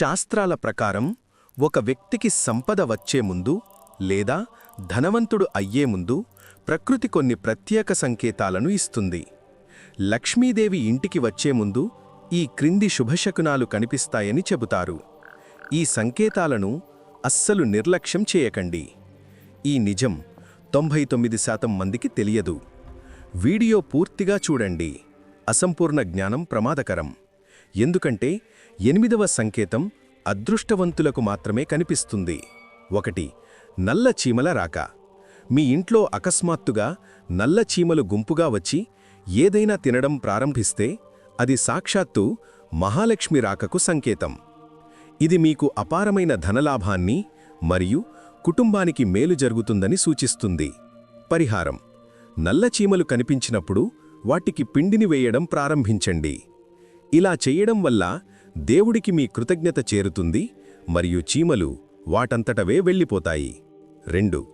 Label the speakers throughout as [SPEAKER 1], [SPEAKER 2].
[SPEAKER 1] శాస్త్రాల ప్రకారం ఒక వ్యక్తికి సంపద వచ్చే ముందు లేదా ధనవంతుడు అయ్యే ముందు ప్రకృతి కొన్ని ప్రత్యేక సంకేతాలను ఇస్తుంది. లక్ష్మీదేవి ఇంటికి వచ్చే ముందు ఈ క్రింది శుభశకునాలు కనిపిస్తాయని చెబుతారు. ఈ సంకేతాలను అస్సలు నిర్లక్ష్యం చేయకండి. ఈ నిజం తొంభై తొమ్మిది శాతం మందికి తెలియదు. వీడియో పూర్తిగా చూడండి. అసంపూర్ణ జ్ఞానం ప్రమాదకరం. ఎందుకంటే ఎనిమిదవ సంకేతం అదృష్టవంతులకు మాత్రమే కనిపిస్తుంది. ఒకటి నల్ల చీమల రాక. మీ ఇంట్లో అకస్మాత్తుగా నల్ల చీమలు గుంపుగా వచ్చి ఏదైనా తినడం ప్రారంభిస్తే అది సాక్షాత్తు మహాలక్ష్మి రాకకు సంకేతం. ఇది మీకు అపారమైన ధనలాభాన్ని మరియు కుటుంబానికి మేలు జరుగుతుందని సూచిస్తుంది. పరిహారం నల్ల చీమలు కనిపించినప్పుడు వాటికి పిండిని వేయడం ప్రారంభించండి. ఇలా చెయ్యడం వల్ల దేవుడికి మీ కృతజ్ఞత చేరుతుంది మరియు చీమలు వాటంతటవే వెళ్ళిపోతాయి. రెండు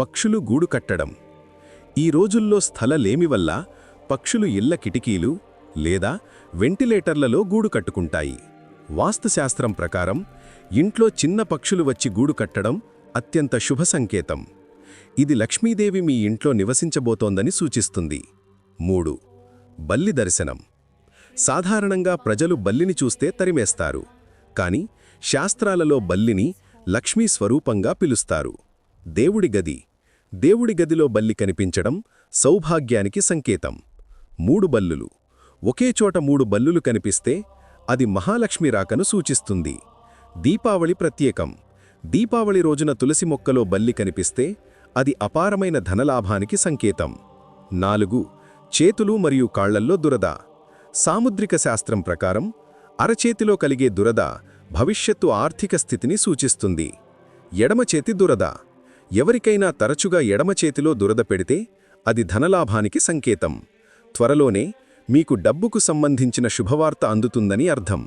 [SPEAKER 1] పక్షులు గూడు కట్టడం. ఈ రోజుల్లో స్థలలేమి వల్ల పక్షులు ఇళ్ళ కిటికీలు లేదా వెంటిలేటర్లలో గూడు కట్టుకుంటాయి. వాస్తుశాస్త్రం ప్రకారం ఇంట్లో చిన్న పక్షులు వచ్చి గూడు కట్టడం అత్యంత శుభ సంకేతం. ఇది లక్ష్మీదేవి మీ ఇంట్లో నివసించబోతోందని సూచిస్తుంది. మూడు బల్లి దర్శనం. సాధారణంగా ప్రజలు బల్లిని చూస్తే తరిమేస్తారు. కాని శాస్త్రాలలో బల్లిని లక్ష్మీ స్వరూపంగా పిలుస్తారు. దేవుడి గది. దేవుడి గదిలో బల్లి కనిపించడం సౌభాగ్యానికి సంకేతం. మూడు బల్లులు. ఒకే చోట మూడు బల్లులు కనిపిస్తే అది మహాలక్ష్మి రాకను సూచిస్తుంది. దీపావళి ప్రత్యేకం. దీపావళి రోజున తులసి మొక్కలో బల్లి కనిపిస్తే అది అపారమైన ధనలాభానికి సంకేతం. నాలుగు. చేతులు మరియు కాళ్ళల్లో దురద. సాముద్రిక శాస్త్రం ప్రకారం అరచేతిలో కలిగే దురద భవిష్యత్తు ఆర్థిక స్థితిని సూచిస్తుంది. ఎడమచేతి దురద. ఎవరికైనా తరచుగా ఎడమచేతిలో దురద పెడితే అది ధనలాభానికి సంకేతం. త్వరలోనే మీకు డబ్బుకు సంబంధించిన శుభవార్త అందుతుందని అర్థం.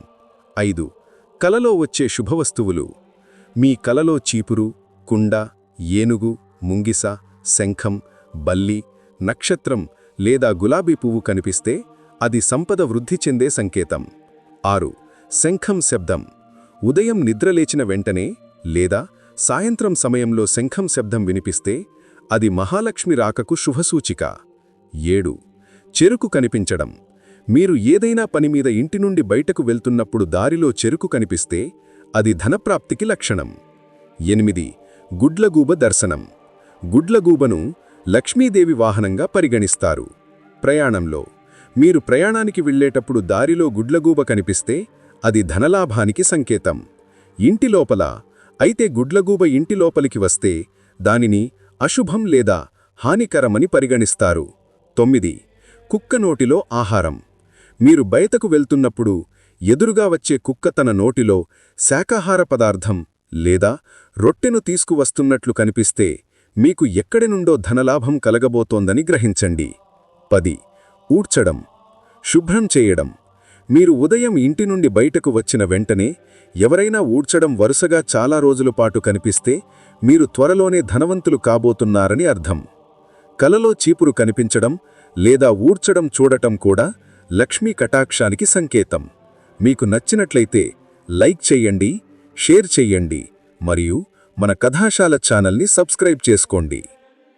[SPEAKER 1] ఐదు. కలలో వచ్చే శుభవస్తువులు. మీ కలలో చీపురు కుండ ఏనుగు ముంగిస శంఖం బల్లి నక్షత్రం లేదా గులాబీ పువ్వు కనిపిస్తే అది సంపద వృద్ధి చెందే సంకేతం. ఆరు. శంఖం శబ్దం. ఉదయం నిద్రలేచిన వెంటనే లేదా సాయంత్రం సమయంలో శంఖం శబ్దం వినిపిస్తే అది మహాలక్ష్మి రాకకు శుభసూచిక. ఏడు. చెరుకు కనిపించడం. మీరు ఏదైనా పనిమీద ఇంటి నుండి బయటకు వెళ్తున్నప్పుడు దారిలో చెరుకు కనిపిస్తే అది ధనప్రాప్తికి లక్షణం. ఎనిమిది. గుడ్లగూబ దర్శనం. గుడ్లగూబను లక్ష్మీదేవి వాహనంగా పరిగణిస్తారు. ప్రయాణంలో మీరు ప్రయాణానికి వెళ్ళేటప్పుడు దారిలో గుడ్లగూబ కనిపిస్తే అది ధనలాభానికి సంకేతం. ఇంటి లోపల అయితే గుడ్లగూబ ఇంటి లోపలికి వస్తే దానిని అశుభం లేదా హానికరమని పరిగణిస్తారు. తొమ్మిది. కుక్క నోటిలో ఆహారం. మీరు బయటకు వెళ్తున్నప్పుడు ఎదురుగా వచ్చే కుక్క తన నోటిలో శాకాహార పదార్థం లేదా రొట్టెను తీసుకువస్తున్నట్లు కనిపిస్తే మీకు ఎక్కడి నుండో ధనలాభం కలగబోతోందని గ్రహించండి. పది. ఊడ్చడం శుభ్రం చేయడం. మీరు ఉదయం ఇంటి నుండి బయటకు వచ్చిన వెంటనే ఎవరైనా ఊడ్చడం వరుసగా చాలా రోజుల పాటు కనిపిస్తే మీరు త్వరలోనే ధనవంతులు కాబోతున్నారని అర్థం. కలలో చీపురు కనిపించడం లేదా ఊడ్చడం చూడటం కూడా లక్ష్మీ కటాక్షానికి సంకేతం. మీకు నచ్చినట్లయితే లైక్ చెయ్యండి షేర్ చెయ్యండి మరియు మన కథాశాల ఛానల్ని సబ్స్క్రైబ్ చేసుకోండి.